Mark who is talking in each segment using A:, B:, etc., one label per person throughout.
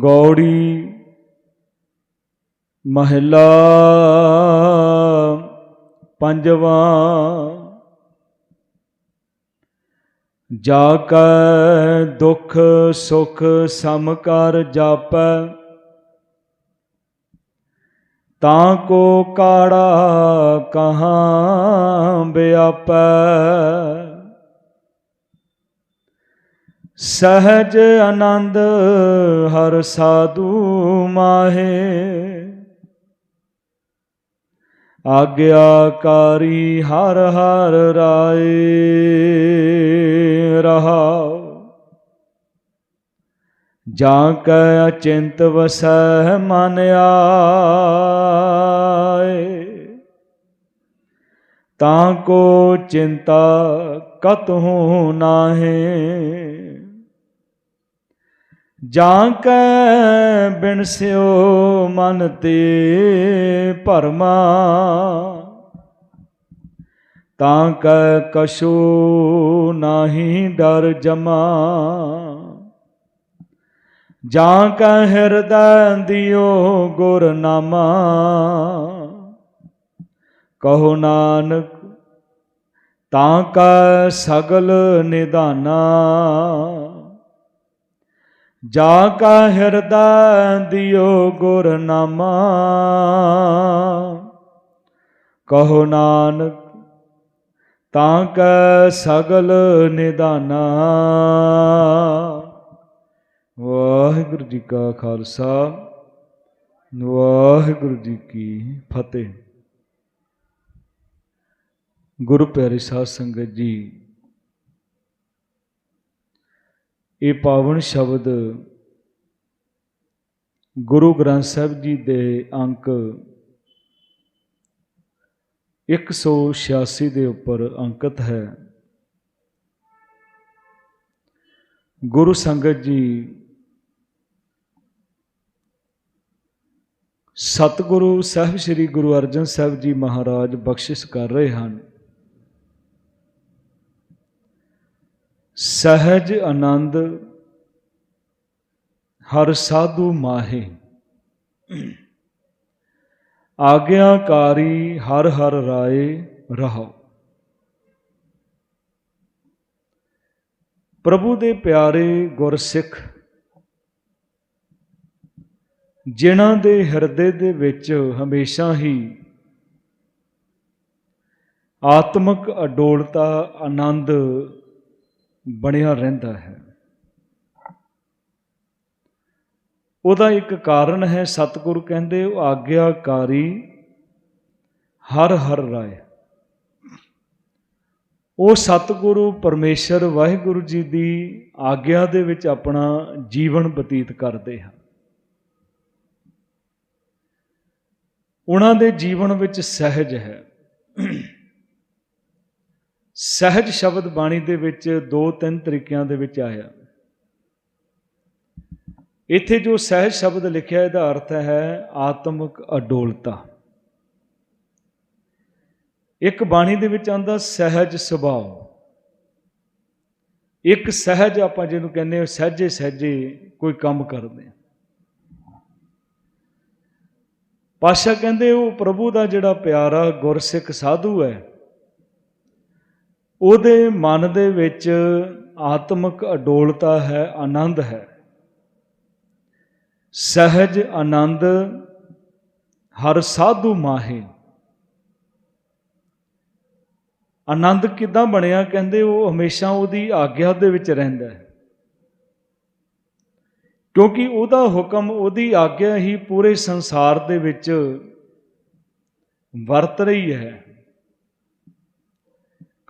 A: ਗੌੜੀ ਮਹਿਲਾ ਪੰਜਵਾਂ ਜਾ ਕੈ ਦੁਖ ਸੁਖ ਸਮ ਕਰ ਜਾਪੈ, ਤਾਂ ਕੋ ਕਾੜਾ ਕਹਾਂ ਬਿਆਪੈ ਸਹਜ ਆਨੰਦ ਹਰ ਸਾਧੂ ਮਾਹੇ। ਆਗਿਆਕਾਰੀ ਹਰ ਹਰ ਰਾਏ ਰਹਾਉ ਜਾਂ ਕੈ ਅਚਿੰਤ ਵਸੈ ਮਨ ਆਏ। ਤਾਂ ਕੋ ਚਿੰਤਾ ਕਤਹੁ ਨਾਹੇ। ਜਾਂ ਕੈ ਬਿਨਸਿਓ ਮਨ ਤੇ ਭਰਮਾ, ਤਾਂ ਕੈ ਕਛੂ ਨਾਹੀ ਡਰ ਜਮਾ। ਜਾਂ ਕੈ ਹਿਰਦੈ ਦਿਓ ਗੁਰ ਨਾਮਾ, ਕਹੋ ਨਾਨਕ, ਤਾਂ ਕੈ ਸਗਲ ਨਿਧਾਨਾ। ਜਾ ਕਾ ਹਿਰਦਾ ਦਿਓ ਗੁਰ ਨਾਮਾ ਕਹੋ ਨਾਨਕ, ਤਾਂ ਕੈ ਸਗਲ ਨਿਧਾਨਾ ਵਾਹਿਗੁਰੂ ਜੀ ਕਾ ਖਾਲਸਾ, ਵਾਹਿਗੁਰੂ ਜੀ ਕੀ ਫਤਿਹ। ਗੁਰੂ ਪਿਆਰੇ ਸਾਧ ਸੰਗਤ ਜੀ ਇਹ ਪਾਵਨ ਸ਼ਬਦ ਗੁਰੂ ਗ੍ਰੰਥ ਸਾਹਿਬ ਜੀ ਦੇ ਅੰਕ 186 ਦੇ ਉੱਪਰ ਅੰਕਿਤ ਹੈ। ਗੁਰੂ ਸੰਗਤ ਜੀ ਸਤਿਗੁਰੂ ਸਾਹਿਬ ਸ੍ਰੀ ਗੁਰੂ ਅਰਜਨ ਸਾਹਿਬ ਜੀ ਮਹਾਰਾਜ ਬਖਸ਼ਿਸ਼ ਕਰ ਰਹੇ ਹਨ। ਸਹਿਜ ਆਨੰਦ ਹਰ ਸਾਧੂ ਮਾਹੇ। ਆਗਿਆਕਾਰੀ ਹਰ ਹਰ ਰਾਏ ਰਹੋ ਪ੍ਰਭੂ ਦੇ ਪਿਆਰੇ ਗੁਰਸਿੱਖ ਜਿਨ੍ਹਾਂ ਦੇ ਹਿਰਦੇ ਦੇ ਵਿੱਚ ਹਮੇਸ਼ਾ ਹੀ ਆਤਮਿਕ ਅਡੋਲਤਾ, ਆਨੰਦ ਬਣਿਆ ਰਹਿੰਦਾ ਹੈ। ਉਹਦਾ ਇੱਕ ਕਾਰਨ ਹੈ, ਸਤਿਗੁਰੂ ਕਹਿੰਦੇ, ਉਹ ਆਗਿਆਕਾਰੀ ਹਰ ਹਰ ਰਾਏ। ਉਹ ਸਤਿਗੁਰੂ ਪਰਮੇਸ਼ਰ ਵਾਹਿਗੁਰੂ ਜੀ ਦੀ ਆਗਿਆ ਦੇ ਵਿੱਚ ਆਪਣਾ ਜੀਵਨ ਬਤੀਤ ਕਰਦੇ ਹਨ। ਉਹਨਾਂ ਦੇ ਜੀਵਨ ਵਿੱਚ ਸਹਿਜ ਹੈ। ਸਹਿਜ ਸ਼ਬਦ ਬਾਣੀ ਦੇ ਵਿੱਚ ਦੋ ਤਿੰਨ ਤਰੀਕਿਆਂ ਦੇ ਵਿੱਚ ਆਇਆ ਇੱਥੇ ਜੋ ਸਹਿਜ ਸ਼ਬਦ ਲਿਖਿਆ ਇਹਦਾ ਅਰਥ ਹੈ ਆਤਮਿਕ ਅਡੋਲਤਾ। ਇੱਕ ਬਾਣੀ ਦੇ ਵਿੱਚ ਆਂਦਾ ਸਹਿਜ ਸੁਭਾਅ। ਇੱਕ ਸਹਿਜ ਆਪਾਂ ਜਿਹਨੂੰ ਕਹਿੰਦੇ ਹਾਂ, ਸਹਿਜੇ ਸਹਿਜੇ ਕੋਈ ਕੰਮ ਕਰਦੇ ਆ ਪਾਸ਼ਾ ਕਹਿੰਦੇ, ਉਹ ਪ੍ਰਭੂ ਦਾ ਜਿਹੜਾ ਪਿਆਰਾ ਗੁਰਸਿੱਖ ਸਾਧੂ ਹੈ ਉਹਦੇ ਮਨ ਦੇ ਵਿੱਚ ਆਤਮਿਕ ਅਡੋਲਤਾ ਹੈ, ਆਨੰਦ ਹੈ। ਸਹਿਜ ਆਨੰਦ ਹਰ ਸਾਧੂ ਮਾਹੇ। ਆਨੰਦ ਕਿਦਾਂ ਬਣਿਆ ਕਹਿੰਦੇ, ਉਹ ਹਮੇਸ਼ਾ ਉਹਦੀ ਆਗਿਆ ਦੇ ਵਿੱਚ ਰਹਿੰਦਾ ਹੈ। ਕਿਉਂਕਿ ਉਹਦਾ ਹੁਕਮ, ਉਹਦੀ ਆਗਿਆ ਹੀ ਪੂਰੇ ਸੰਸਾਰ ਦੇ ਵਿੱਚ ਵਰਤ ਰਹੀ ਹੈ।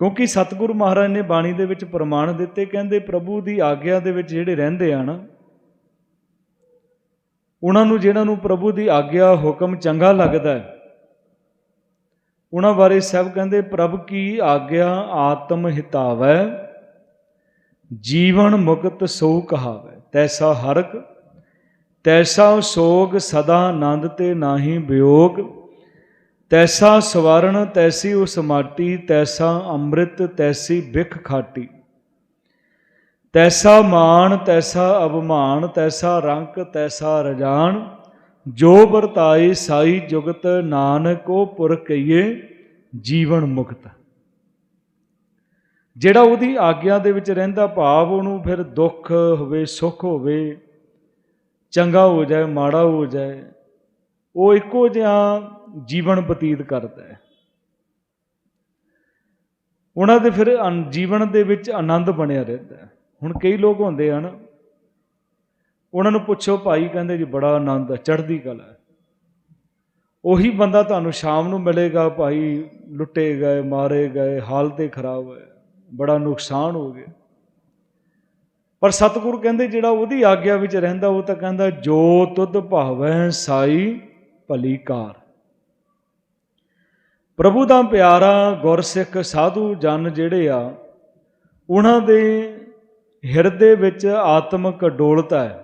A: ਕਿਉਂਕਿ ਸਤਿਗੁਰੂ ਮਹਾਰਾਜ ਨੇ ਬਾਣੀ ਦੇ ਵਿੱਚ ਪ੍ਰਮਾਣ ਦਿੱਤੇ, ਕਹਿੰਦੇ ਪ੍ਰਭੂ ਦੀ ਆਗਿਆ ਦੇ ਵਿੱਚ ਜਿਹੜੇ ਰਹਿੰਦੇ ਆ ਨਾ, ਉਹਨਾਂ ਨੂੰ ਜਿਹਨਾਂ ਨੂੰ ਪ੍ਰਭੂ ਦੀ ਆਗਿਆ, ਹੁਕਮ ਚੰਗਾ ਲੱਗਦਾ ਹੈ, ਉਹਨਾਂ ਬਾਰੇ ਸਭ ਕਹਿੰਦੇ ਪ੍ਰਭ ਕੀ ਆਗਿਆ ਆਤਮ ਹਿਤਾਵੈ, ਜੀਵਨ ਮੁਕਤ ਸੋ ਕਹਾਵੈ। ਤੈਸਾ ਹਰਕ, ਤੈਸਾ ਸੋਗ ਸਦਾ ਆਨੰਦ ਤੇ ਨਾਹੀ ਵਿਯੋਗ ਤੈਸਾ ਸਵਰਨ, ਤੈਸੀ ਉਸ ਮਾਟੀ, ਤੈਸਾ ਅੰਮ੍ਰਿਤ, ਤੈਸੀ ਬਿਖ ਖਾਟੀ। ਤੈਸਾ ਮਾਣ, ਤੈਸਾ ਅਭਮਾਨ ਤੈਸਾ ਰੰਕ, ਤੈਸਾ ਰਜਾਨ, ਜੋ ਵਰਤਾਏ ਸਾਈ ਜੁਗਤ ਨਾਨਕ, ਉਹ ਪੁਰ ਕਈਏ ਜੀਵਨ ਮੁਕਤ। ਜਿਹੜਾ ਉਹਦੀ ਆਗਿਆ ਦੇ ਵਿੱਚ ਰਹਿੰਦਾ ਭਾਵ, ਉਹਨੂੰ ਫਿਰ ਦੁੱਖ ਹੋਵੇ, ਸੁੱਖ ਹੋਵੇ, ਚੰਗਾ ਹੋ ਜਾਏ, ਮਾੜਾ ਹੋ ਜਾਏ ਉਹ ਇੱਕੋ ਜਿਹਾ ਜੀਵਨ ਬਤੀਤ ਕਰਦਾ ਹੈ। ਉਹਨਾਂ ਦੇ ਫਿਰ ਜੀਵਨ ਦੇ ਵਿੱਚ ਆਨੰਦ ਬਣਿਆ ਰਹਿੰਦਾ ਹੈ। ਹੁਣ ਕਈ ਲੋਕ ਹੁੰਦੇ ਹਨ, ਉਹਨਾਂ ਨੂੰ ਪੁੱਛੋ, ਭਾਈ, ਕਹਿੰਦੇ, ਜੀ, ਬੜਾ ਆਨੰਦ ਹੈ, ਚੜ੍ਹਦੀ ਕਲਾ ਹੈ। ਉਹੀ ਬੰਦਾ ਤੁਹਾਨੂੰ ਸ਼ਾਮ ਨੂੰ ਮਿਲੇਗਾ, ਭਾਈ, ਲੁੱਟੇ ਗਏ, ਮਾਰੇ ਗਏ, ਹਾਲਤ ਹੀ ਖਰਾਬ ਹੈ, ਬੜਾ ਨੁਕਸਾਨ ਹੋ ਗਿਆ। ਪਰ ਸਤਿਗੁਰੂ ਕਹਿੰਦੇ, ਜਿਹੜਾ ਉਹਦੀ ਆਗਿਆ ਵਿੱਚ ਰਹਿੰਦਾ, ਉਹ ਤਾਂ ਕਹਿੰਦਾ, ਜੋ ਤੁਧ ਭਾਵੈ ਸਾਈ ਭਲੀ ਕਾਰ। ਪ੍ਰਭੂ ਦਾ ਪਿਆਰਾ ਗੁਰਸਿੱਖ ਸਾਧੂ ਜਨ ਜਿਹੜੇ ਆ, ਉਹਨਾਂ ਦੇ ਹਿਰਦੇ ਵਿੱਚ ਆਤਮਿਕ ਡੋਲਤਾ ਹੈ।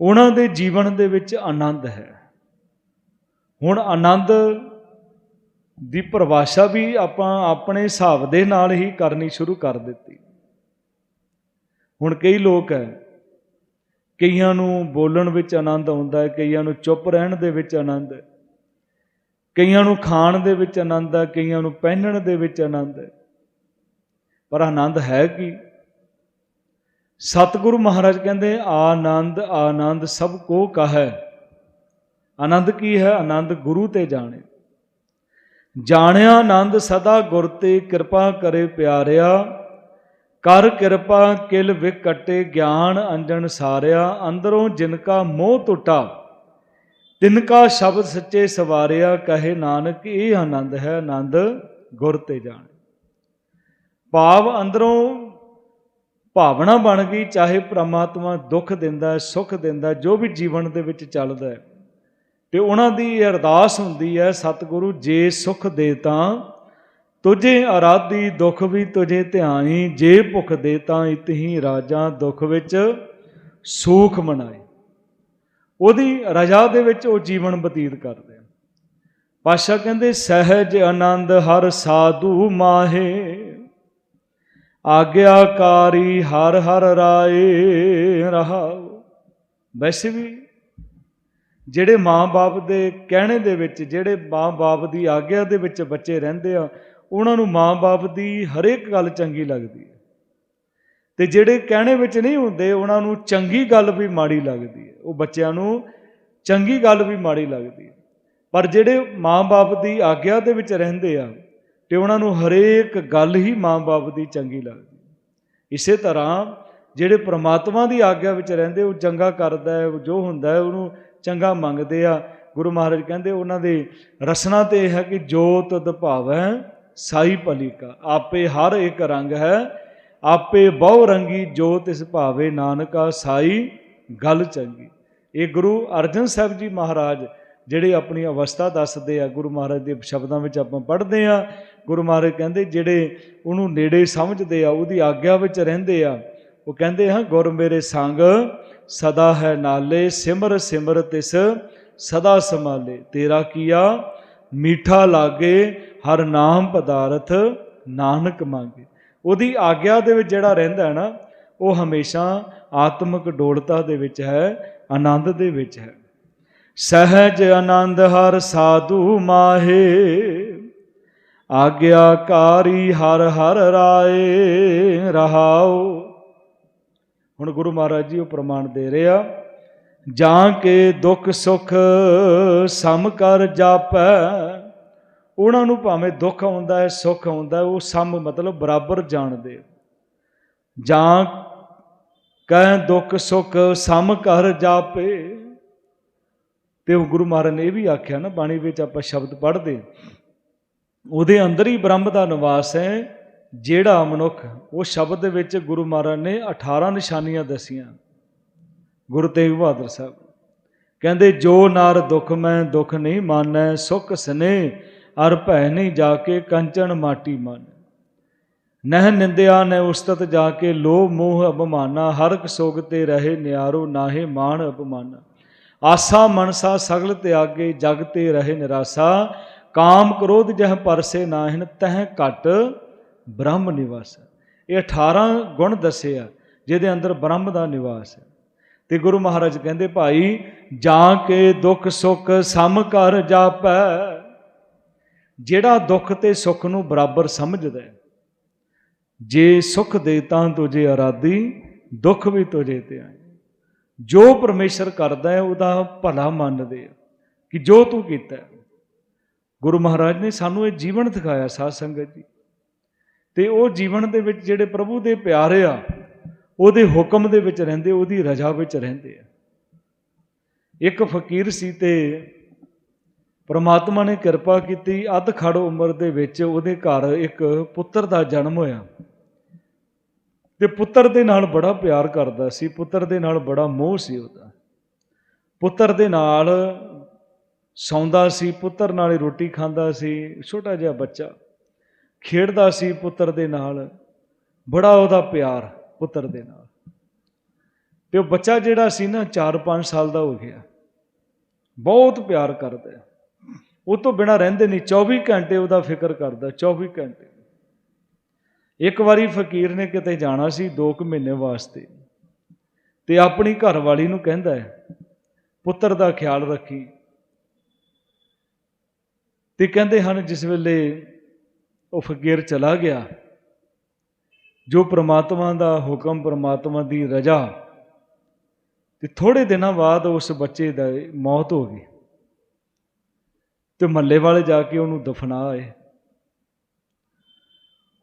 A: ਉਹਨਾਂ ਦੇ ਜੀਵਨ ਦੇ ਵਿੱਚ ਆਨੰਦ ਹੈ। ਹੁਣ ਆਨੰਦ ਦੀ ਪਰਿਭਾਸ਼ਾ ਵੀ ਆਪਾਂ ਆਪਣੇ ਹਿਸਾਬ ਦੇ ਨਾਲ ਹੀ ਕਰਨੀ ਸ਼ੁਰੂ ਕਰ ਦਿੱਤੀ। ਹੁਣ ਕਈ ਲੋਕ ਹੈ ਕਈਆਂ ਨੂੰ ਬੋਲਣ ਵਿੱਚ ਆਨੰਦ ਆਉਂਦਾ ਹੈ, ਕਈਆਂ ਨੂੰ ਚੁੱਪ ਰਹਿਣ ਦੇ ਵਿੱਚ ਆਨੰਦ ਹੈ। ਕਈਆਂ ਨੂੰ ਖਾਣ ਦੇ ਵਿੱਚ ਆਨੰਦ ਹੈ, ਕਈਆਂ ਨੂੰ ਪਹਿਨਣ ਦੇ ਵਿੱਚ ਆਨੰਦ ਹੈ। ਪਰ ਆਨੰਦ ਹੈ ਕੀ? ਸਤਿਗੁਰੂ ਮਹਾਰਾਜ ਕਹਿੰਦੇ, ਆਨੰਦ ਆਨੰਦ ਸਭ ਕੋ ਕਹੈ। ਆਨੰਦ ਕੀ ਹੈ? ਆਨੰਦ ਗੁਰੂ ਤੇ ਜਾਣੇ। ਜਾਣਿਆ ਆਨੰਦ ਸਦਾ ਗੁਰ ਤੇ ਕਿਰਪਾ ਕਰੇ ਪਿਆਰਿਆ। ਕਰ ਕਿਰਪਾ ਕਿਲ ਵਿਕਟੇ ਗਿਆਨ ਅੰਜਨ ਸਾਰਿਆ, ਅੰਦਰੋਂ ਜਿਨ ਕਾ ਮੋਹ ਟੁੱਟਾ, ਤਿਨ ਕਾ ਸ਼ਬਦ ਸੱਚੇ ਸਵਾਰਿਆ, ਕਹੇ ਨਾਨਕ, ਇਹ ਆਨੰਦ ਹੈ ਆਨੰਦ ਗੁਰ ਤੇ ਜਾਣ। ਭਾਵ ਅੰਦਰੋਂ ਭਾਵਨਾ ਬਣ ਗਈ, ਚਾਹੇ ਪ੍ਰਮਾਤਮਾ ਦੁੱਖ ਦਿੰਦਾ ਹੈ ਸੁੱਖ ਦਿੰਦਾ, ਜੋ ਵੀ ਜੀਵਨ ਦੇ ਵਿੱਚ ਚੱਲਦਾ ਹੈ। ਤੇ ਉਹਨਾਂ ਦੀ ਅਰਦਾਸ ਹੁੰਦੀ ਹੈ, ਸਤਿਗੁਰੂ ਜੇ ਸੁੱਖ ਦੇ ਤਾਂ ਤੁਝੇ ਅਰਾਧੀ ਦੁਖ ਵੀ ਤੁਝੇ ਧਿਆਈ ਜੇ ਭੁਖ ਦੇ ਤਾਂ ਇਤਹੀ ਰਾਜਾਂ ਦੁਖ ਵਿੱਚ ਸੂਖ ਮਨਾਏ। ਉਹਦੀ ਰਜਾ ਦੇ ਵਿੱਚ ਉਹ ਜੀਵਨ ਬਤੀਤ ਕਰਦੇ ਆ ਪਾਸ਼ਾ ਕਹਿੰਦੇ, ਸਹਿਜ ਆਨੰਦ ਹਰ ਸਾਧੂ ਮਾਹੇ, ਆਗਿਆਕਾਰੀ ਹਰ ਹਰ ਰਾਏ ਰਹਾਉ। ਵੈਸੇ ਵੀ ਜਿਹੜੇ ਮਾਂ-ਬਾਪ ਦੇ ਕਹਿਣੇ ਦੇ ਵਿੱਚ, ਜਿਹੜੇ ਮਾਂ-ਬਾਪ ਦੀ ਆਗਿਆ ਦੇ ਵਿੱਚ ਬੱਚੇ ਰਹਿੰਦੇ ਆ ਉਹਨਾਂ ਨੂੰ ਮਾਂ-ਬਾਪ ਦੀ ਹਰੇਕ ਗੱਲ ਚੰਗੀ ਲੱਗਦੀ ਹੈ। ਤੇ ਜਿਹੜੇ ਕਹਿਣੇ ਵਿੱਚ ਨਹੀਂ ਹੁੰਦੇ, ਉਹਨਾਂ ਨੂੰ ਚੰਗੀ ਗੱਲ ਵੀ ਮਾੜੀ ਲੱਗਦੀ ਹੈ। ਉਹ ਬੱਚਿਆਂ ਨੂੰ ਚੰਗੀ ਗੱਲ ਵੀ ਮਾੜੀ ਲੱਗਦੀ ਹੈ। ਪਰ ਜਿਹੜੇ ਮਾਂ-ਬਾਪ ਦੀ ਆਗਿਆ ਦੇ ਵਿੱਚ ਰਹਿੰਦੇ ਆ, ਤੇ ਉਹਨਾਂ ਨੂੰ ਹਰੇਕ ਗੱਲ ਹੀ ਮਾਂ-ਬਾਪ ਦੀ ਚੰਗੀ ਲੱਗਦੀ ਇਸੇ ਤਰ੍ਹਾਂ ਜਿਹੜੇ ਪ੍ਰਮਾਤਮਾ ਦੀ ਆਗਿਆ ਵਿੱਚ ਰਹਿੰਦੇ, ਉਹ ਚੰਗਾ ਕਰਦਾ ਹੈ, ਜੋ ਹੁੰਦਾ ਹੈ, ਉਹਨੂੰ ਚੰਗਾ ਮੰਗਦੇ ਆ। ਗੁਰੂ ਮਹਾਰਾਜ ਕਹਿੰਦੇ, ਉਹਨਾਂ ਦੇ ਰਸਨਾ ਤੇ ਇਹ ਹੈ ਕਿ ਜੋਤ ਤਦ ਭਾਵੈ ਸਾਈ ਭਲੀਕਾ, ਆਪੇ ਹਰ ਇੱਕ ਰੰਗ ਹੈ, ਆਪੇ ਬਹੁ ਰੰਗੀ ਜੋ ਤਿਸ ਭਾਵੇ ਨਾਨਕਾ, ਸਾਈ ਗੱਲ ਚੰਗੀ। ਇਹ ਗੁਰੂ ਅਰਜਨ ਸਾਹਿਬ ਜੀ ਮਹਾਰਾਜ ਜਿਹੜੇ ਆਪਣੀ ਅਵਸਥਾ ਦੱਸਦੇ ਆ, ਗੁਰੂ ਮਹਾਰਾਜ ਦੇ ਸ਼ਬਦਾਂ ਵਿੱਚ ਆਪਾਂ ਪੜ੍ਹਦੇ ਆ, ਗੁਰੂ ਮਹਾਰਾਜ ਕਹਿੰਦੇ ਜਿਹੜੇ ਉਹਨੂੰ ਨੇੜੇ ਸਮਝਦੇ ਆ, ਉਹਦੀ ਆਗਿਆ ਵਿੱਚ ਰਹਿੰਦੇ ਆ, ਉਹ ਕਹਿੰਦੇ ਹਾਂ, ਗੁਰ ਮੇਰੇ ਸੰਗ ਸਦਾ ਹੈ ਨਾਲੇ, ਸਿਮਰ ਸਿਮਰ ਤਿਸ ਸਦਾ ਸਮਾਲੇ ਤੇਰਾ ਕੀਆ ਮੀਠਾ ਲਾਗੇ ਹਰ ਨਾਮ ਪਦਾਰਥ ਨਾਨਕ ਮੰਗੇ। ਉਹਦੀ ਆਗਿਆ ਦੇ ਵਿੱਚ ਜਿਹੜਾ ਰਹਿੰਦਾ ਹੈ ਨਾ, ਉਹ ਹਮੇਸ਼ਾ ਆਤਮਿਕ ਡੋਲਤਾ ਦੇ ਵਿੱਚ ਹੈ, ਆਨੰਦ ਦੇ ਵਿੱਚ ਹੈ। ਸਹਿਜ ਆਨੰਦ ਹਰ ਸਾਧੂ ਮਾਹੇ, ਆਗਿਆਕਾਰੀ ਹਰ ਹਰ ਰਾਏ ਰਹਾਓ ਹੁਣ ਗੁਰੂ ਮਹਾਰਾਜ ਜੀ ਉਹ ਪ੍ਰਮਾਣ ਦੇ ਰਿਹਾ ਜਾਂ ਕੇ ਦੁੱਖ ਸੁਖ ਸਮ ਕਰ ਜਾਪੈ ਉਹਨਾਂ ਨੂੰ ਭਾਵੇਂ ਦੁੱਖ ਆਉਂਦਾ ਹੈ, ਸੁੱਖ ਆਉਂਦਾ ਉਹ ਸਮ ਮਤਲਬ ਬਰਾਬਰ ਜਾਣਦੇ ਜਾਂ ਕਹਿ ਦੁੱਖ, ਸੁੱਖ, ਸਮ ਕਰ ਜਾਪੇ। ਤੇ ਉਹ ਗੁਰੂ ਮਹਾਰਾਜ ਨੇ ਇਹ ਵੀ ਆਖਿਆ ਨਾ, ਬਾਣੀ ਵਿੱਚ ਆਪਾਂ ਸ਼ਬਦ ਪੜ੍ਹਦੇ ਉਹਦੇ ਅੰਦਰ ਹੀ ਬ੍ਰਹਮ ਦਾ ਨਿਵਾਸ ਹੈ, ਜਿਹੜਾ ਮਨੁੱਖ, ਉਹ ਸ਼ਬਦ ਦੇ ਵਿੱਚ ਗੁਰੂ ਮਹਾਰਾਜ ਨੇ 18 ਨਿਸ਼ਾਨੀਆਂ ਦਸੀਆਂ। ਗੁਰੂ ਤੇਗ ਬਹਾਦਰ ਸਾਹਿਬ ਕਹਿੰਦੇ, ਜੋ ਨਰ ਦੁੱਖ ਮੈਂ ਦੁੱਖ ਨਹੀਂ ਮਾਨੈ, ਸੁਖ ਸਨੇ ਅਰ ਭੈ ਨਹੀਂ ਜਾ ਕੇ ਕੰਚਨ ਮਾਟੀ ਮਨ। ਨਹਿ ਨਿੰਦਿਆ ਨਹਿ ਉਸਤਤ ਜਾ ਕੇ ਲੋਭ ਮੋਹ ਅਪਮਾਨਾ ਹਰਕ ਸੋਗ ਤੇ ਰਹੇ ਨਿਆਰੋ ਨਾਹੇ ਮਾਨ ਅਪਮਾਨਾ। ਆਸਾ ਮਨਸਾ ਸਗਲ ਤਿਆਗੇ, ਜਗ ਤੇ ਰਹੇ ਨਿਰਾਸਾ। ਕਾਮ ਕ੍ਰੋਧ ਜਹ ਪਰਸੇ ਨਾਹਿਨ, ਤਹ ਘਟ ਬ੍ਰਹਮ ਨਿਵਾਸ। ਇਹ 18 ਗੁਣ ਦੱਸੇ ਆ, ਜਿਹਦੇ ਅੰਦਰ ਬ੍ਰਹਮ ਦਾ ਨਿਵਾਸ ਹੈ। ਤੇ ਗੁਰੂ ਮਹਾਰਾਜ ਕਹਿੰਦੇ, ਭਾਈ, ਜਾ ਕੇ ਦੁੱਖ ਸੁੱਖ ਸਮ ਕਰ ਜਾਪੈ। ਜਿਹੜਾ ਦੁੱਖ ਤੇ ਸੁੱਖ ਨੂੰ ਬਰਾਬਰ ਸਮਝਦਾ ਹੈ। ਜੇ ਸੁਖ ਦੇ ਤਾਂ ਤੁਝੇ ਅਰਾਦੀ ਦੁੱਖ ਵੀ ਤੁਝੇ ਤੇ ਆਏ। ਜੋ ਪਰਮੇਸ਼ਰ ਕਰਦਾ ਹੈ, ਉਹਦਾ ਭਲਾ ਮੰਨਦੇ ਆ ਕਿ ਜੋ ਤੂੰ ਕੀਤਾ ਗੁਰੂ ਮਹਾਰਾਜ ਨੇ ਸਾਨੂੰ ਇਹ ਜੀਵਨ ਦਿਖਾਇਆ ਸਾਧ ਸੰਗਤ ਜੀ। ਤੇ ਉਹ ਜੀਵਨ ਦੇ ਵਿੱਚ ਜਿਹੜੇ ਪ੍ਰਭੂ ਦੇ ਪਿਆਰੇ ਆ, ਉਹਦੇ ਹੁਕਮ ਦੇ ਵਿੱਚ ਰਹਿੰਦੇ, ਉਹਦੀ ਰਜ਼ਾ ਵਿੱਚ ਰਹਿੰਦੇ ਆ। ਇੱਕ ਫਕੀਰ ਸੀ ਤੇ ਪ੍ਰਮਾਤਮਾ ਨੇ ਕਿਰਪਾ ਕੀਤੀ, ਅੱਧ ਖੜ ਉਮਰ ਦੇ ਵਿੱਚ ਉਹਦੇ ਘਰ ਇੱਕ ਪੁੱਤਰ ਦਾ ਜਨਮ ਹੋਇਆ। ਤੇ ਪੁੱਤਰ ਦੇ ਨਾਲ ਬੜਾ ਪਿਆਰ ਕਰਦਾ ਸੀ, ਪੁੱਤਰ ਦੇ ਨਾਲ ਬੜਾ ਮੋਹ ਸੀ ਉਹਦਾ। ਪੁੱਤਰ ਦੇ ਨਾਲ ਸੌਂਦਾ ਸੀ, ਪੁੱਤਰ ਨਾਲ ਹੀ ਰੋਟੀ ਖਾਂਦਾ ਸੀ, ਛੋਟਾ ਜਿਹਾ ਬੱਚਾ ਖੇਡਦਾ ਸੀ ਪੁੱਤਰ ਦੇ ਨਾਲ, ਬੜਾ ਉਹਦਾ ਪਿਆਰ ਪੁੱਤਰ ਦੇ ਨਾਲ। ਤੇ ਉਹ ਬੱਚਾ ਜਿਹੜਾ ਸੀ ਨਾ 4-5 ਸਾਲ ਦਾ ਹੋ ਗਿਆ। ਬਹੁਤ ਪਿਆਰ ਕਰਦਾ। ਉਹ ਤੋਂ ਬਿਨਾ ਰਹਿੰਦੇ ਨਹੀਂ 24 ਘੰਟੇ ਉਹਦਾ ਫਿਕਰ ਕਰਦਾ 24 ਘੰਟੇ। ਇੱਕ ਵਾਰੀ ਫਕੀਰ ਨੇ ਕਿਤੇ ਜਾਣਾ ਸੀ 2 ਕੁ ਮਹੀਨੇ ਵਾਸਤੇ, ਤੇ ਆਪਣੀ ਘਰ ਵਾਲੀ ਨੂੰ ਕਹਿੰਦਾ ਹੈ, ਪੁੱਤਰ ਦਾ ਖਿਆਲ ਰੱਖੀ। ਤੇ ਕਹਿੰਦੇ ਹਨ, ਜਿਸ ਵੇਲੇ ਉਹ ਫਕੀਰ ਚਲਾ ਗਿਆ, ਜੋ ਪ੍ਰਮਾਤਮਾ ਦਾ ਹੁਕਮ, ਪ੍ਰਮਾਤਮਾ ਦੀ ਰਜ਼ਾ, ਤੇ ਥੋੜੇ ਦਿਨਾਂ ਬਾਅਦ ਉਸ ਬੱਚੇ ਦਾ ਮੌਤ ਹੋ ਗਈ। ਤੇ ਮੱਲੇ ਵਾਲੇ ਜਾ ਕੇ ਉਹਨੂੰ ਦਫਨਾ ਆਏ।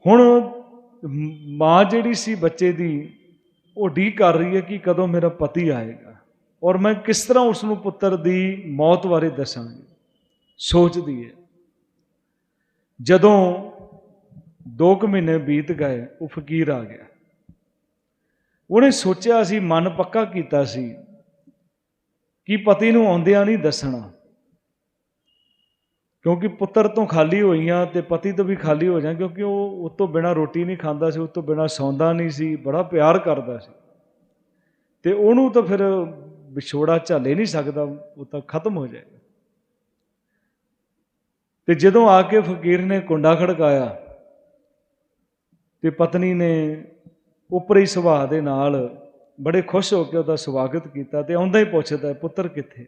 A: ਹੁਣ ਮਾਂ ਜਿਹੜੀ ਸੀ ਬੱਚੇ ਦੀ, ਉਹ ਡੀ ਕਰ ਰਹੀ ਹੈ ਕਿ ਕਦੋਂ ਮੇਰਾ ਪਤੀ ਆਏਗਾ ਔਰ ਮੈਂ ਕਿਸ ਤਰ੍ਹਾਂ ਉਸ ਨੂੰ ਪੁੱਤਰ ਦੀ ਮੌਤ ਬਾਰੇ ਦੱਸਾਂਗੀ। ਸੋਚਦੀ ਹੈ। ਜਦੋਂ 2 ਕੁ ਮਹੀਨੇ ਬੀਤ ਗਏ, ਉਹ ਫਕੀਰ ਆ ਗਿਆ। ਉਹਨੇ ਸੋਚਿਆ ਸੀ, ਮਨ ਪੱਕਾ ਕੀਤਾ ਸੀ ਕਿ ਪਤੀ ਨੂੰ ਆਉਂਦਿਆਂ ਨਹੀਂ ਦੱਸਣਾ। ਕਿਉਂਕਿ ਪੁੱਤਰ ਤੋਂ ਖਾਲੀ ਹੋਈਆਂ ਤੇ ਪਤੀ ਤੋਂ ਵੀ ਖਾਲੀ ਹੋ ਜਾਂ ਕਿਉਂਕਿ ਉਹ ਉਸ ਤੋਂ ਬਿਨਾ ਰੋਟੀ ਨਹੀਂ ਖਾਂਦਾ ਸੀ ਉਸ ਤੋਂ ਬਿਨਾ ਸੌਂਦਾ ਨਹੀਂ ਸੀ, ਬੜਾ ਪਿਆਰ ਕਰਦਾ ਸੀ। ਤੇ ਉਹਨੂੰ ਤਾਂ ਫਿਰ ਵਿਛੋੜਾ ਝੱਲੇ ਨਹੀਂ ਸਕਦਾ, ਉਹ ਤਾਂ ਖਤਮ ਹੋ ਜਾਏਗਾ। ਤੇ ਜਦੋਂ ਆ ਕੇ ਫਕੀਰ ਨੇ ਕੁੰਡਾ ਖੜਕਾਇਆ ਤੇ ਪਤਨੀ ਨੇ ਉਪਰੀ ਸੁਭਾਅ ਦੇ ਨਾਲ ਬੜੇ ਖੁਸ਼ ਹੋ ਕੇ ਉਹਦਾ ਸਵਾਗਤ ਕੀਤਾ ਤੇ ਆਉਂਦਾ ਹੀ ਪੁੱਛਦਾ, ਪੁੱਤਰ ਕਿੱਥੇ?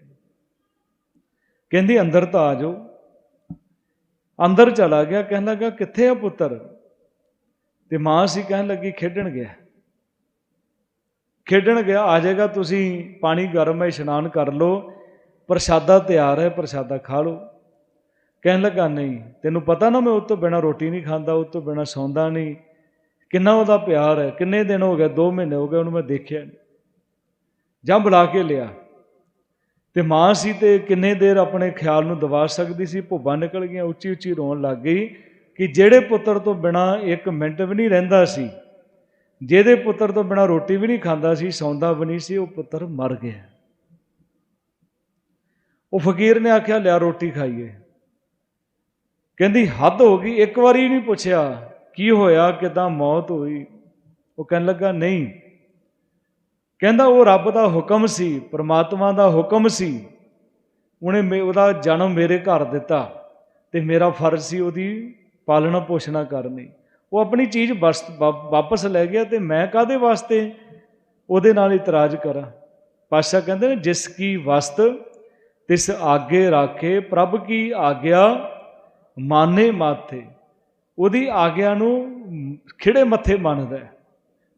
A: ਕਹਿੰਦੀ, ਅੰਦਰ ਤਾਂ ਆ ਜਾਓ। ਅੰਦਰ ਚਲਾ ਗਿਆ, ਕਹਿਣ ਲੱਗਾ, ਕਿੱਥੇ ਆ ਪੁੱਤਰ? ਤੇ ਮਾਂ ਸੀ ਕਹਿਣ ਲੱਗੀ, ਖੇਡਣ ਗਿਆ। ਖੇਡਣ ਗਿਆ, ਆ ਜਾਏਗਾ, ਤੁਸੀਂ ਪਾਣੀ ਗਰਮ ਹੈ, ਇਸ਼ਨਾਨ ਕਰ ਲਓ, ਪ੍ਰਸ਼ਾਦਾ ਤਿਆਰ ਹੈ, ਪ੍ਰਸ਼ਾਦਾ ਖਾ ਲਓ। ਕਹਿਣ ਲੱਗਾ, ਨਹੀਂ, ਤੈਨੂੰ ਪਤਾ ਨਾ ਮੈਂ ਉਸ ਤੋਂ ਬਿਨਾ ਰੋਟੀ ਨਹੀਂ ਖਾਂਦਾ, ਉਸ ਤੋਂ ਬਿਨਾ ਸੌਂਦਾ ਨਹੀਂ। ਕਿੰਨਾ ਉਹਦਾ ਪਿਆਰ ਹੈ, ਕਿੰਨੇ ਦਿਨ ਹੋ ਗਏ 2 ਮਹੀਨੇ ਹੋ ਗਏ, ਉਹਨੂੰ ਮੈਂ ਦੇਖਿਆ ਨਹੀਂ। ਜਾਂ ਬੁਲਾ ਕੇ ਲਿਆ। ਤੇ ਮਾਂ ਸੀ ਤੇ ਕਿੰਨੇ ਦੇਰ ਆਪਣੇ ਖਿਆਲ ਨੂੰ ਦਬਾ ਸਕਦੀ ਸੀ, ਭੁੱਬਾਂ ਨਿਕਲ ਗਈਆਂ ਉੱਚੀ ਉੱਚੀ ਰੋਣ ਲੱਗ ਗਈ ਕਿ ਜਿਹੜੇ ਪੁੱਤਰ ਤੋਂ ਬਿਨਾ ਇੱਕ ਮਿੰਟ ਵੀ ਨਹੀਂ ਰਹਿੰਦਾ ਸੀ, ਜਿਹਦੇ ਪੁੱਤਰ ਤੋਂ ਬਿਨਾ ਰੋਟੀ ਵੀ ਨਹੀਂ ਖਾਂਦਾ ਸੀ, ਸੌਂਦਾ ਵੀ ਨਹੀਂ ਸੀ, ਉਹ ਪੁੱਤਰ ਮਰ ਗਿਆ। ਉਹ ਫਕੀਰ ਨੇ ਆਖਿਆ, ਲਿਆ ਰੋਟੀ ਖਾਈਏ। ਕਹਿੰਦੀ, ਹੱਦ ਹੋ ਗਈ, ਇੱਕ ਵਾਰੀ ਨਹੀਂ ਪੁੱਛਿਆ, ਕੀ ਹੋਇਆ, ਕਿਦਾਂ ਮੌਤ ਹੋਈ? ਉਹ ਕਹਿਣ ਲੱਗਾ, ਨਹੀਂ ਕਹਿੰਦਾ ਉਹ ਰੱਬ ਦਾ ਹੁਕਮ ਸੀ, ਪ੍ਰਮਾਤਮਾ ਦਾ ਹੁਕਮ ਸੀ। ਉਹਨੇ ਮੇ- ਉਹਦਾ ਜਨਮ ਮੇਰੇ ਘਰ ਦਿੱਤਾ ਤੇ ਮੇਰਾ ਫਰਜ਼ ਸੀ ਉਹਦੀ ਪਾਲਣਾ ਪੋਸ਼ਣਾ ਕਰਨੀ। ਉਹ ਆਪਣੀ ਚੀਜ਼ ਵਸ- ਵਾ- ਵਾਪਸ ਲੈ ਗਿਆ ਤੇ ਮੈਂ ਕਾਦੇ ਵਾਸਤੇ ਉਹਦੇ ਨਾਲ ਇਤਰਾਜ਼ ਕਰਾਂ? ਪਾਸ਼ਾ ਕਹਿੰਦੇ ਨੇ, ਜਿਸ ਕੀ ਵਸਤ, ਤਿਸ ਆਗੇ ਰਾਖੇ, ਪ੍ਰਭ ਕੀ ਆਗਿਆ ਮਾਨੇ ਮਾਥੇ। ਉਹਦੀ ਆਗਿਆ ਨੂੰ ਖਿੜੇ ਮੱਥੇ ਮੰਨਦਾ ਹੈ।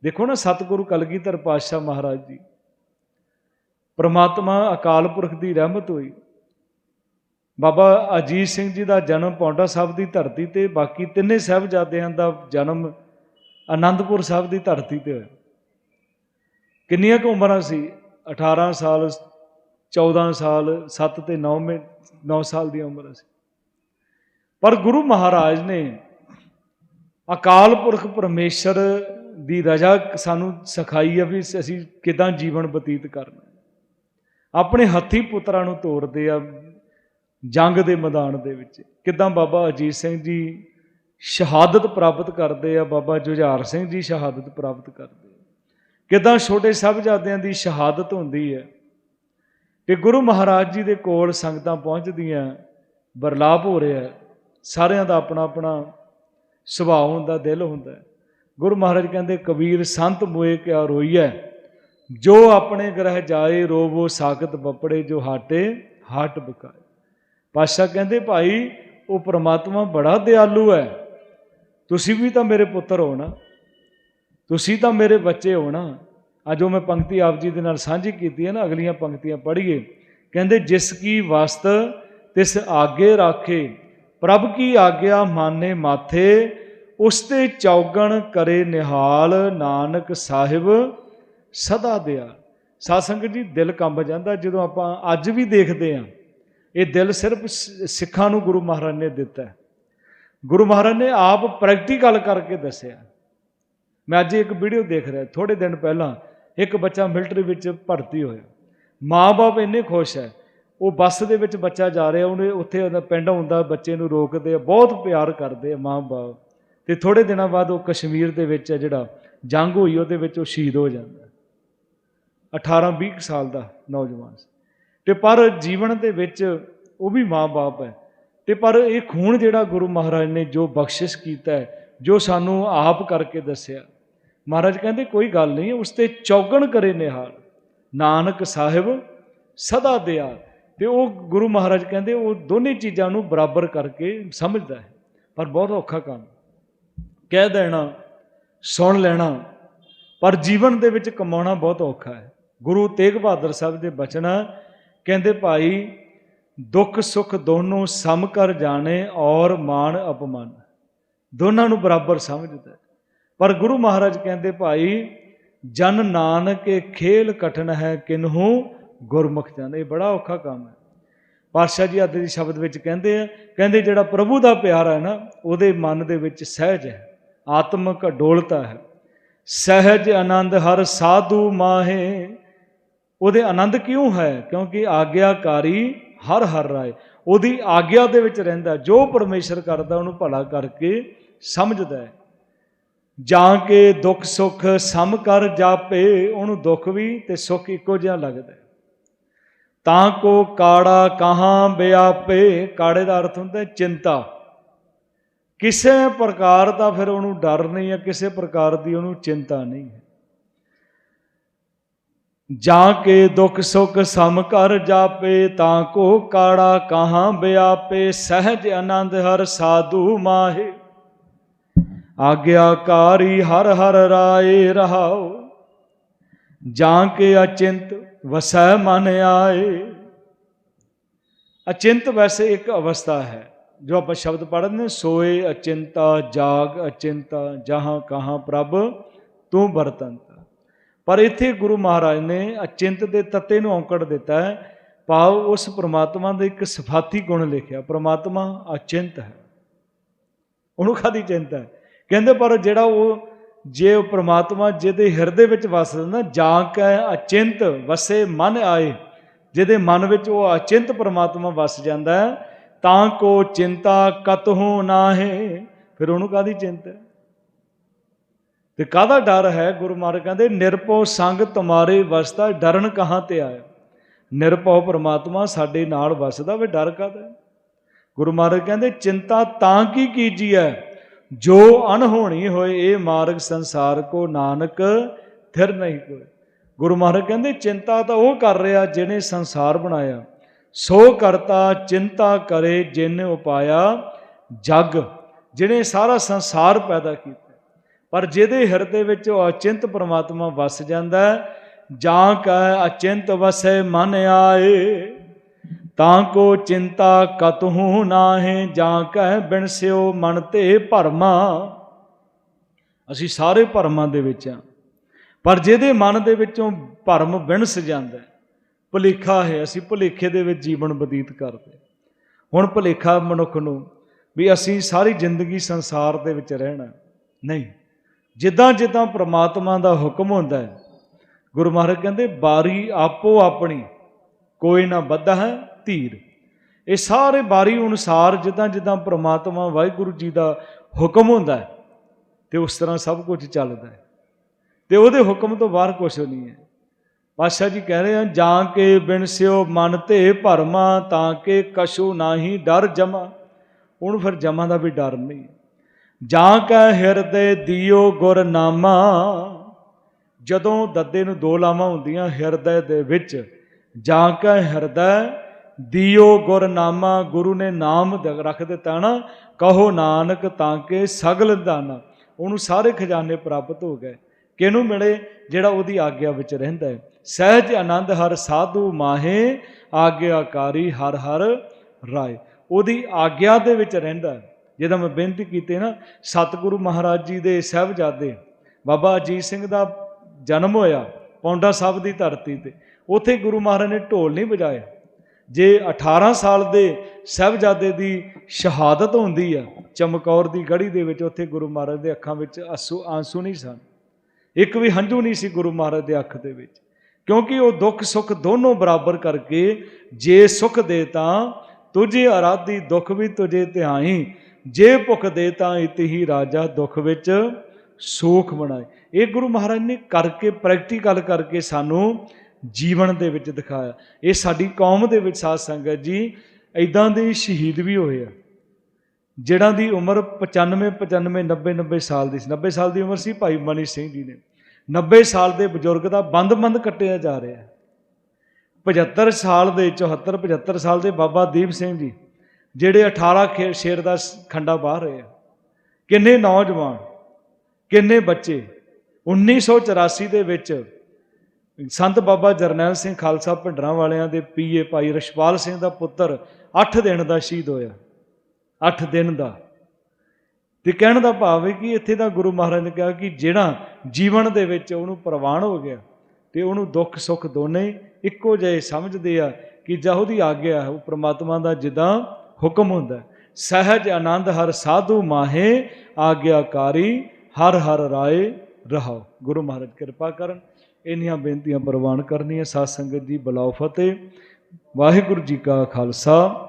A: ਦੇਖੋ ਨਾ, ਸਤਿਗੁਰੂ ਕਲਗੀਧਰ ਪਾਤਸ਼ਾਹ ਮਹਾਰਾਜ ਜੀ, ਪ੍ਰਮਾਤਮਾ ਅਕਾਲ ਪੁਰਖ ਦੀ ਰਹਿਮਤ ਹੋਈ। ਬਾਬਾ ਅਜੀਤ ਸਿੰਘ ਜੀ ਦਾ ਜਨਮ ਪੌਂਟਾ ਸਾਹਿਬ ਦੀ ਧਰਤੀ ਤੇ, ਬਾਕੀ ਤਿੰਨੇ ਸਾਹਿਬਜ਼ਾਦਿਆਂ ਦਾ ਜਨਮ ਆਨੰਦਪੁਰ ਸਾਹਿਬ ਦੀ ਧਰਤੀ ਤੇ ਹੋਇਆ। ਕਿੰਨੀਆਂ ਕੁ ਉਮਰਾਂ ਸੀ? 18 ਸਾਲ 14 ਸਾਲ 7 ਤੇ 9 ਮੇ 9 ਸਾਲ ਦੀਆਂ ਉਮਰਾਂ ਸੀ। ਪਰ ਗੁਰੂ ਮਹਾਰਾਜ ਨੇ ਅਕਾਲ ਪੁਰਖ ਪਰਮੇਸ਼ਰ ਦੀ ਰਜ਼ਾ ਸਾਨੂੰ ਸਿਖਾਈ ਹੈ ਵੀ ਅਸੀਂ ਕਿਦਾਂ ਜੀਵਨ ਬਤੀਤ ਕਰਨਾ ਆਪਣੇ ਹੱਥੀ ਪੁੱਤਰਾਂ ਨੂੰ ਤੋਰਦੇ ਆ ਜੰਗ ਦੇ ਮੈਦਾਨ ਦੇ ਵਿੱਚ। ਕਿਦਾਂ ਬਾਬਾ ਅਜੀਤ ਸਿੰਘ ਜੀ ਸ਼ਹਾਦਤ ਪ੍ਰਾਪਤ ਕਰਦੇ ਆ, ਬਾਬਾ ਜੁਝਾਰ ਸਿੰਘ ਜੀ ਸ਼ਹਾਦਤ ਪ੍ਰਾਪਤ ਕਰਦੇ ਆ। ਕਿਦਾਂ ਛੋਟੇ ਸਾਹਿਬਜ਼ਾਦਿਆਂ ਦੀ ਸ਼ਹਾਦਤ ਹੁੰਦੀ ਹੈ ਤੇ ਗੁਰੂ ਮਹਾਰਾਜ ਜੀ ਦੇ ਕੋਲ ਸੰਗਤਾਂ ਪਹੁੰਚਦੀਆਂ, ਬਰਲਾਪ ਹੋ ਰਿਹਾ ਸਾਰਿਆਂ ਦਾ ਆਪਣਾ ਆਪਣਾ ਸੁਭਾਅ ਹੁੰਦਾ, ਦਿਲ ਹੁੰਦਾ ਗੁਰੂ ਮਹਾਰਾਜ ਕਹਿੰਦੇ, ਕਬੀਰ ਸੰਤ ਮੋਏ ਕਿਆ ਰੋਈਐ? ਜੋ ਆਪਣੇ ਗ੍ਰਹਿ ਜਾਏ, ਰੋਵੋ ਸਾਖਤ ਬੱਪੜੇ, ਜੋ ਹਾਟੇ, ਹਟ ਬਕਾਏ। ਪਾਸ਼ਾ ਕਹਿੰਦੇ, ਭਾਈ, ਉਹ ਪ੍ਰਮਾਤਮਾ ਬੜਾ ਦਿਆਲੂ ਹੈ ਤੁਸੀਂ ਵੀ ਤਾਂ ਮੇਰੇ ਪੁੱਤਰ ਹੋ ਨਾ। ਤੁਸੀਂ ਤਾਂ ਮੇਰੇ ਬੱਚੇ ਹੋ ਨਾ। ਅੱਜ ਉਹ ਮੈਂ ਪੰਕਤੀ ਆਪ ਜੀ ਦੇ ਨਾਲ ਸਾਂਝੀ ਕੀਤੀ ਹੈ ਨਾ, ਅਗਲੀਆਂ ਪੰਕਤੀਆਂ ਪੜ੍ਹੀਏ। ਕਹਿੰਦੇ, ਜਿਸ ਕੀ ਵਸਤ ਤਿਸ ਆਗੇ ਰਾਖੇ, ਪ੍ਰਭ ਕੀ ਆਗਿਆ ਮਾਨੇ ਮਾਥੇ ਉਸ ਤੇ ਚੌਗਣ ਕਰੇ ਨਿਹਾਲ ਨਾਨਕ ਸਾਹਿਬ ਸਦਾ ਦਿਆ। ਸਾਧ ਸੰਗਤ ਜੀ, ਦਿਲ ਕੰਬ ਜਾਂਦਾ ਜਦੋਂ ਆਪਾਂ ਅੱਜ ਵੀ ਦੇਖਦੇ ਹਾਂ। ਇਹ ਦਿਲ ਸਿਰਫ ਸ- ਸਿੱਖਾਂ ਨੂੰ ਗੁਰੂ ਮਹਾਰਾਜ ਨੇ ਦਿੱਤਾ ਗੁਰੂ ਮਹਾਰਾਜ ਨੇ ਆਪ ਪ੍ਰੈਕਟੀਕਲ ਕਰਕੇ ਦੱਸਿਆ। ਮੈਂ ਅੱਜ ਇੱਕ ਵੀਡੀਓ ਦੇਖ ਰਿਹਾ ਥੋੜੇ ਦਿਨ ਪਹਿਲਾਂ ਇੱਕ ਬੱਚਾ ਮਿਲਟਰੀ ਵਿੱਚ ਭਰਤੀ ਹੋਇਆ। ਮਾਂ-ਬਾਪ ਇੰਨੇ ਖੁਸ਼ ਹੈ, ਉਹ ਬੱਸ ਦੇ ਵਿੱਚ ਬੱਚਾ ਜਾ ਰਿਹਾ, ਉਹਨੇ ਉੱਥੇ ਉਹਦਾ ਪਿੰਡ ਹੁੰਦਾ ਬੱਚੇ ਨੂੰ ਰੋਕਦੇ ਆ, ਬਹੁਤ ਪਿਆਰ ਕਰਦੇ ਆ ਮਾਂ-ਬਾਪ। ਤੇ ਥੋੜੇ ਦਿਨਾਂ ਬਾਅਦ ਉਹ ਕਸ਼ਮੀਰ ਦੇ ਵਿੱਚ ਹੈ ਜਿਹੜਾ ਜੰਗ ਹੋਈ, ਉਹਦੇ ਵਿੱਚ ਉਹ ਸ਼ਹੀਦ ਹੋ ਜਾਂਦਾ। 18-20 ਸਾਲ ਦਾ ਨੌਜਵਾਨ ਸੀ। ਤੇ ਪਰ ਜੀਵਨ ਦੇ ਵਿੱਚ ਉਹ ਵੀ ਮਾਂ-ਬਾਪ ਹੈ। ਤੇ ਪਰ ਇਹ ਖੂਨ ਜਿਹੜਾ ਗੁਰੂ ਮਹਾਰਾਜ ਨੇ ਜੋ ਬਖਸ਼ਿਸ਼ ਕੀਤਾ ਹੈ, ਜੋ ਸਾਨੂੰ ਆਪ ਕਰਕੇ ਦੱਸਿਆ, ਮਹਾਰਾਜ ਕਹਿੰਦੇ ਕੋਈ ਗੱਲ ਨਹੀਂ, ਉਸ ਤੇ ਚੌਗਣ ਕਰੇ ਨਿਹਾਲ, ਨਾਨਕ ਸਾਹਿਬ ਸਦਾ ਦਿਆ ਤੇ ਉਹ ਗੁਰੂ ਮਹਾਰਾਜ ਕਹਿੰਦੇ ਉਹ ਦੋਨੇ ਚੀਜ਼ਾਂ ਨੂੰ ਬਰਾਬਰ ਕਰਕੇ ਸਮਝਦਾ ਹੈ, ਪਰ ਬਹੁਤ ਔਖਾ ਕੰਮ ਕਹਿ ਦੇਣਾ, ਸੁਣ ਲੈਣਾ। ਪਰ ਜੀਵਨ ਦੇ ਵਿੱਚ ਕਮਾਉਣਾ ਬਹੁਤ ਔਖਾ ਹੈ। ਗੁਰੂ ਤੇਗ ਬਹਾਦਰ ਸਾਹਿਬ ਦੇ ਬਚਨ ਕਹਿੰਦੇ ਭਾਈ, ਦੁੱਖ ਸੁੱਖ ਦੋਨੋਂ ਸਮ ਕਰ ਜਾਣੇ ਔਰ ਮਾਣ ਅਪਮਾਨ। ਦੋਨਾਂ ਨੂੰ ਬਰਾਬਰ ਸਮਝਦਾ ਪਰ ਗੁਰੂ ਮਹਾਰਾਜ ਕਹਿੰਦੇ ਭਾਈ, ਜਨ ਨਾਨਕੇ ਖੇਲ ਕਠਨ ਹੈ ਕਿਨਹੂ, ਗੁਰਮੁਖ ਜਨ। ਇਹ ਬੜਾ ਔਖਾ ਕੰਮ ਹੈ। ਪਾਤਸ਼ਾਹ ਜੀ ਆਦਿ ਦੇ ਸ਼ਬਦ ਵਿੱਚ ਕਹਿੰਦੇ ਆ, ਕਹਿੰਦੇ ਜਿਹੜਾ ਪ੍ਰਭੂ ਦਾ ਪਿਆਰ ਹੈ ਨਾ, ਉਹਦੇ ਮਨ ਦੇ ਵਿੱਚ ਸਹਿਜ ਹੈ। ਆਤਮਕ ਅਡੋਲਤਾ ਹੈ। ਸਹਿਜ ਆਨੰਦ ਹਰ ਸਾਧੂ ਮਾਹੇ। ਉਹਦੇ ਆਨੰਦ ਕਿਉਂ ਹੈ? ਕਿਉਂਕਿ ਆਗਿਆਕਾਰੀ ਹਰ ਹਰ ਰਾਏ। ਉਹਦੀ ਆਗਿਆ ਦੇ ਵਿੱਚ ਰਹਿੰਦਾ ਜੋ ਪਰਮੇਸ਼ਰ ਕਰਦਾ, ਉਹਨੂੰ ਭਲਾ ਕਰਕੇ ਸਮਝਦਾ ਹੈ। ਜਾਂ ਕੇ ਦੁੱਖ ਸੁੱਖ ਸਮ ਕਰ ਜਾਪੇ, ਉਹਨੂੰ ਦੁੱਖ ਵੀ ਤੇ ਸੁੱਖ ਇੱਕੋ ਜਿਹਾ ਲੱਗਦਾ ਤਾਂ ਕੋ ਕਾੜਾ ਕਹਾਂ ਬਿਆਪੇ, ਕਾੜੇ ਦਾ ਅਰਥ ਹੁੰਦਾ ਚਿੰਤਾ। ਕਿਸੇ ਪ੍ਰਕਾਰ ਦਾ ਫਿਰ ਉਹਨੂੰ ਡਰ ਨਹੀਂ ਹੈ, ਕਿਸੇ ਪ੍ਰਕਾਰ ਦੀ ਉਹਨੂੰ ਚਿੰਤਾ ਨਹੀਂ ਹੈ। ਜਾ ਕੇ ਦੁੱਖ ਸੁੱਖ ਸਮ ਕਰ ਜਾਪੇ, ਤਾਂ ਕੋ ਕਾੜਾ ਕਹਾਂ ਬਿਆਪੇ, ਸਹਿਜ ਆਨੰਦ ਹਰ ਸਾਧੂ ਮਾਹੇ। ਆਗਿਆਕਾਰੀ ਹਰ ਹਰ ਰਾਏ ਰਹਾਓ ਜਾਂ ਕੇ ਅਚਿੰਤ ਵਸੈ ਮਨ ਆਏ। ਅਚਿੰਤ ਵੈਸੇ ਇੱਕ ਅਵਸਥਾ ਹੈ। ਜੋ ਆਪਾਂ ਸ਼ਬਦ ਪੜ੍ਹਦੇ ਨੇ ਸੋਏ ਅਚਿੰਤਾ, ਜਾਗ ਅਚਿੰਤਾ, ਜਹਾਂ ਕਹਾਂ ਪ੍ਰਭ, ਤੂੰ ਬਰਤੰਤਾ। ਪਰ ਇੱਥੇ ਗੁਰੂ ਮਹਾਰਾਜ ਨੇ ਅਚਿੰਤ ਦੇ ਤੱਤੇ ਨੂੰ ਔਂਕੜ ਦਿੱਤਾ ਹੈ। ਭਾਵ ਉਸ ਪ੍ਰਮਾਤਮਾ ਦਾ ਇੱਕ ਸਿਫਾਤੀ ਗੁਣ ਲਿਖਿਆ, ਪ੍ਰਮਾਤਮਾ ਅਚਿੰਤ ਹੈ। ਉਹਨੂੰ ਕਾਦੀ ਚਿੰਤਾ ਹੈ। ਕਹਿੰਦੇ ਪਰ ਜਿਹੜਾ ਉਹ, ਜੇ ਉਹ ਪ੍ਰਮਾਤਮਾ ਜਿਹਦੇ ਹਿਰਦੇ ਵਿੱਚ ਵਸਦਾ ਨਾ ਜਾਗ ਹੈ, ਅਚਿੰਤ, ਵਸੇ ਮਨ ਆਏ, ਜਿਹਦੇ ਮਨ ਵਿੱਚ ਉਹ ਅਚਿੰਤ ਪ੍ਰਮਾਤਮਾ ਵਸ ਜਾਂਦਾ ਹੈ ਤਾਂ ਕੋ ਚਿੰਤਾ ਕਤਹੂ ਨਾਹੇ। ਫਿਰ ਉਹਨੂੰ ਕਾਦੀ ਚਿੰਤਾ ਹੈ? ਤੇ ਕਾਹਦਾ ਡਰ ਹੈ ਗੁਰੂ ਮਹਾਰਾਜ ਕਹਿੰਦੇ, ਨਿਰਭਉ ਸੰਗ ਤੁਮਾਰੇ ਵਸਦਾ, ਡਰਨ ਕਹਾਂ ਤੇ ਆਇਆ? ਨਿਰਭਉ ਪਰਮਾਤਮਾ ਸਾਡੇ ਨਾਲ ਵਸਦਾ ਵੇ ਡਰ ਕਾਹਦਾ ਗੁਰੂ ਮਹਾਰਾਜ ਕਹਿੰਦੇ, ਚਿੰਤਾ ਤਾਂ ਕੀ ਕੀਜੀਐ ਜੋ ਅਣਹੋਣੀ ਹੋਏ, ਇਹ ਮਾਰਗ ਸੰਸਾਰ ਕੋ ਨਾਨਕ ਥਿਰ ਨਹੀਂ ਕੋਈ ਗੁਰੂ ਮਹਾਰਾਜ ਕਹਿੰਦੇ, ਚਿੰਤਾ ਤਾਂ ਉਹ ਕਰ ਰਿਹਾ ਜਿਹਨੇ ਸੰਸਾਰ ਬਣਾਇਆ। ਸੋ ਕਰਤਾ, ਚਿੰਤਾ ਕਰੇ ਜਿਨ ਉਪਾਇਆ ਜਗ ਜਿਹਨੇ ਸਾਰਾ ਸੰਸਾਰ ਪੈਦਾ ਕੀਤਾ। ਪਰ ਜਿਹਦੇ ਹਿਰਦੇ ਵਿੱਚ ਉਹ ਅਚਿੰਤ ਪ੍ਰਮਾਤਮਾ ਵਸ ਜਾਂਦਾ ਜਾਂ ਕੈ ਅਚਿੰਤ ਵਸੈ ਮਨ ਆਏ, ਤਾਂ ਕੋ ਚਿੰਤਾ ਕਤਹੂ ਨਾਹੇ, ਜਾਂ ਕਹਿ ਬਿਨਸਿਓ ਮਨ ਤੇ ਭਰਮਾ। ਅਸੀਂ ਸਾਰੇ ਭਰਮਾਂ ਦੇ ਵਿੱਚ ਆ ਪਰ ਜਿਹਦੇ ਮਨ ਦੇ ਵਿੱਚੋਂ ਭਰਮ ਬਿਨਸ ਜਾਂਦਾ ਭੁਲੇਖਾ ਹੈ, ਅਸੀਂ ਭੁਲੇਖੇ ਦੇ ਵਿੱਚ ਜੀਵਨ ਬਤੀਤ ਕਰਦੇ ਹੁਣ ਭੁਲੇਖਾ ਮਨੁੱਖ ਨੂੰ ਵੀ ਅਸੀਂ ਸਾਰੀ ਜ਼ਿੰਦਗੀ ਸੰਸਾਰ ਦੇ ਵਿੱਚ ਰਹਿਣਾ ਨਹੀਂ, ਜਿੱਦਾਂ ਜਿੱਦਾਂ ਪ੍ਰਮਾਤਮਾ ਦਾ ਹੁਕਮ ਹੁੰਦਾ ਹੈ, ਗੁਰੂ ਮਹਾਰਾਜ ਕਹਿੰਦੇ, ਬਾਰੀ ਆਪੋ ਆਪਣੀ, ਕੋਈ ਨਾ ਬੱਧਾ ਹੈ ਧੀਰ। ਇਹ ਸਾਰੇ ਬਾਰੀ ਅਨੁਸਾਰ ਜਿੱਦਾਂ ਜਿੱਦਾਂ ਪ੍ਰਮਾਤਮਾ ਵਾਹਿਗੁਰੂ ਜੀ ਦਾ ਹੁਕਮ ਹੁੰਦਾ ਹੈ, ਤੇ ਉਸ ਤਰ੍ਹਾਂ ਸਭ ਕੁਝ ਚੱਲਦਾ ਹੈ। ਤੇ ਉਹਦੇ ਹੁਕਮ ਤੋਂ ਬਾਹਰ ਕੁਝ ਨਹੀਂ ਹੈ। ਪਾਤਸ਼ਾਹ ਜੀ ਕਹਿ ਰਹੇ ਹਨ ਜਾਂ ਕੇ ਬਿਨਸਿਓ ਮਨ ਤੇ ਭਰਮਾ, ਤਾਂ ਕੇ ਕਛੂ ਨਾਹੀ ਡਰ ਜਮਾ। ਉਹਨੂੰ ਫਿਰ ਜਮਾ ਦਾ ਵੀ ਡਰ ਨਹੀਂ। ਜਾਂ ਕੈ ਹਿਰਦੇ ਦਿਓ ਗੁਰ ਨਾਮਾ ਜਦੋਂ ਦੱਦੇ ਨੂੰ ਦੋ ਲਾਵਾਂ ਹੁੰਦੀਆਂ ਹਿਰਦੇ ਦੇ ਵਿੱਚ ਜਾਂ ਕੈ ਹਿਰਦੈ ਦਿਓ ਗੁਰ ਨਾਮਾ ਗੁਰੂ ਨੇ ਨਾਮ ਰੱਖ ਦਿੱਤਾ ਨਾ, ਕਹੋ ਨਾਨਕ ਤਾਂ ਕਿ ਸਗਲ ਦਾਨਾ। ਉਹਨੂੰ ਸਾਰੇ ਖਜ਼ਾਨੇ ਪ੍ਰਾਪਤ ਹੋ ਗਏ। ਕਿਹਨੂੰ ਮਿਲੇ? ਜਿਹੜਾ ਉਹਦੀ ਆਗਿਆ ਵਿੱਚ ਰਹਿੰਦਾ ਹੈ। ਸਹਿਜ ਆਨੰਦ ਹਰ ਸਾਧੂ ਮਾਹੇ, ਆਗਿਆਕਾਰੀ ਹਰ ਹਰ ਰਾਏ। ਉਹਦੀ ਆਗਿਆ ਦੇ ਵਿੱਚ ਰਹਿੰਦਾ ਹੈ। ਮੈਂ ਬੇਨਤੀ ਕੀਤੀ ਨਾ, ਸਤਿਗੁਰੂ ਮਹਾਰਾਜ ਜੀ ਦੇ ਸਹਿਬਜ਼ਾਦੇ, ਬਾਬਾ ਅਜੀਤ ਸਿੰਘ ਦਾ ਜਨਮ ਹੋਇਆ ਪੌਂਡਾ ਸਾਹਿਬ ਦੀ ਧਰਤੀ ਤੇ। ਉੱਥੇ ਗੁਰੂ ਮਹਾਰਾਜ ਨੇ ਢੋਲ ਨਹੀਂ ਵਜਾਇਆ। ਜੇ 18 ਸਾਲ ਦੇ ਸਹਿਬਜ਼ਾਦੇ ਦੀ ਸ਼ਹਾਦਤ ਹੁੰਦੀ ਆ, ਚਮਕੌਰ ਦੀ ਗੜੀ ਦੇ ਵਿੱਚ ਉੱਥੇ ਗੁਰੂ ਮਹਾਰਾਜ ਦੇ ਅੱਖਾਂ ਵਿੱਚ ਆਂਸੂ ਆਂਸੂ ਨਹੀਂ ਸਨ। ਇੱਕ ਵੀ ਹੰਝੂ ਨਹੀਂ ਸੀ ਗੁਰੂ ਮਹਾਰਾਜ ਦੇ ਅੱਖ ਦੇ ਵਿੱਚ। ਕਿਉਂਕਿ ਉਹ ਦੁੱਖ ਸੁੱਖ ਦੋਨੋਂ ਬਰਾਬਰ ਕਰਕੇ ਜੇ ਸੁੱਖ ਦੇ ਤਾਂ ਤੁਝੇ ਅਰਾਧੀ ਦੁੱਖ ਵੀ ਤੁਝੇ ਧਿਆਈ। ਜੇ ਭੁਖ ਦੇ ਤਾਂ ਇਤਿ ਰਾਜਾ ਦੁੱਖ ਵਿੱਚ ਸੂਖ ਬਣਾਏ। ਇਹ ਗੁਰੂ ਮਹਾਰਾਜ ਨੇ ਕਰਕੇ ਪ੍ਰੈਕਟੀਕਲ ਕਰਕੇ ਸਾਨੂੰ ਜੀਵਨ ਦੇ ਵਿੱਚ ਦਿਖਾਇਆ। ਇਹ ਸਾਡੀ ਕੌਮ ਦੇ ਵਿੱਚ ਸਾਧ ਸੰਗਤ ਜੀ ਐਦਾਂ ਦੇ ਸ਼ਹੀਦ ਵੀ ਹੋਏ ਆ। ਜਿਹੜਾ ਦੀ ਉਮਰ 95 95 90 90 ਸਾਲ ਦੀ ਸੀ। 90 ਸਾਲ ਦੀ ਉਮਰ ਸੀ ਭਾਈ ਮਨੀ ਸਿੰਘ ਜੀ ਨੇ। 90 ਸਾਲ ਦੇ ਬਜ਼ੁਰਗ ਦਾ ਬੰਦ-ਬੰਦ ਕੱਟਿਆ ਜਾ ਰਿਹਾ ਹੈ। 75 ਸਾਲ ਦੇ 74 75 ਸਾਲ ਦੇ ਬਾਬਾ ਦੀਪ ਸਿੰਘ ਜੀ, ਜਿਹੜੇ 18 ਖੇ- ਸ਼ੇਰ ਦਾ ਖੰਡਾ ਬਾਹਰ ਰਹੇ ਆ। ਕਿੰਨੇ ਨੌਜਵਾਨ, ਕਿੰਨੇ ਬੱਚੇ 1984 ਦੇ ਵਿੱਚ ਸੰਤ ਬਾਬਾ ਜਰਨੈਲ ਸਿੰਘ ਖਾਲਸਾ ਭਿੰਡਰਾਂ ਵਾਲਿਆਂ ਦੇ ਪੀਏ ਭਾਈ ਰਸ਼ਪਾਲ ਸਿੰਘ ਦਾ ਪੁੱਤਰ 8 ਦਿਨ ਦਾ ਸ਼ਹੀਦ ਹੋਇਆ। 8 ਦਿਨ ਦਾ। ਤੇ ਕਹਿਣ ਦਾ ਭਾਵ ਹੈ ਕਿ ਇੱਥੇ ਦਾ ਗੁਰੂ ਮਹਾਰਾਜ ਨੇ ਕਿਹਾ ਕਿ ਜਿਹੜਾ ਜੀਵਨ ਦੇ ਵਿੱਚ ਉਹਨੂੰ ਪ੍ਰਵਾਨ ਹੋ ਗਿਆ ਤੇ ਉਹਨੂੰ ਦੁੱਖ ਸੁੱਖ ਦੋਨੇ ਇੱਕੋ ਜਿਹੇ ਸਮਝਦੇ ਆ ਕਿ ਜਾਂ ਉਹਦੀ ਆਗਿਆ ਹੈ, ਉਹ ਪ੍ਰਮਾਤਮਾ ਦਾ ਜਿੱਦਾਂ ਹੁਕਮ ਹੁੰਦਾ ਸਹਿਜ ਆਨੰਦ ਹਰ ਸਾਧੂ ਮਾਹੇ, ਆਗਿਆਕਾਰੀ ਹਰ ਹਰ ਰਾਏ ਰਹਾਓ। ਗੁਰੂ ਮਹਾਰਾਜ ਕਿਰਪਾ ਕਰਨ। ਇੰਨੀਆਂ ਬੇਨਤੀਆਂ ਪ੍ਰਵਾਨ ਕਰਨੀਆਂ। ਸਾਧ ਸੰਗਤ ਜੀ ਬਲਾਉ ਫਤਿਹ। ਵਾਹਿਗੁਰੂ ਜੀ ਕਾ ਖਾਲਸਾ।